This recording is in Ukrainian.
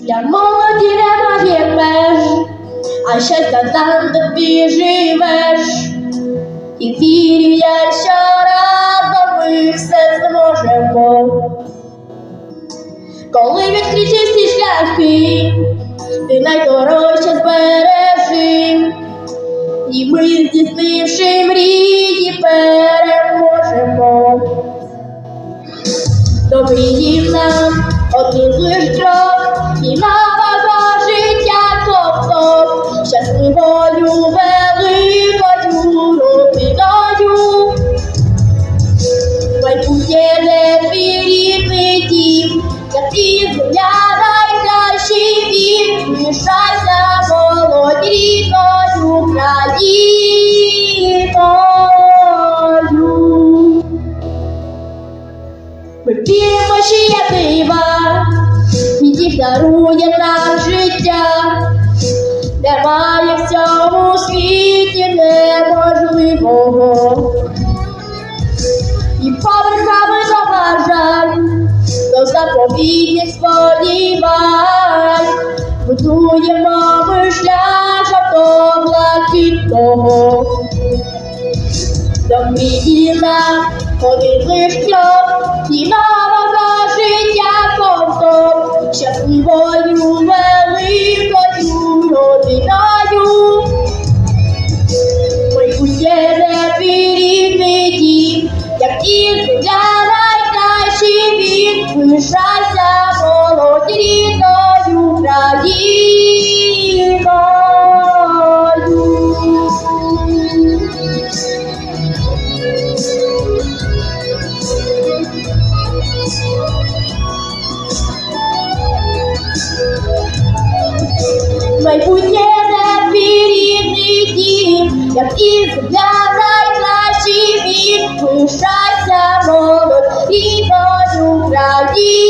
Для молоді немає меж, а щастя там тобі. І вірю я, що разом ми все зможемо. Коли відкриті всі шляхи, ти найдорожче збережи, і ми, здійснивши мрії, переможемо. Добрі нам один лиш крок, і на країною. Ми є дива, їх дарує нам життя. Немає в цьому світі неможливого. І поверхами до бажань, до заповітних сподівань, будуємо ми шлях Мріїна один лиш крок, і нового життя ковток, щасливою великою родиною. Майбутнє не твій рідний дім, як і земля найкращий він, лишайся молодь рідною країною. майбутнє твій рідний дім, як і для найкращий вік, пишайся, молодь і долю країн.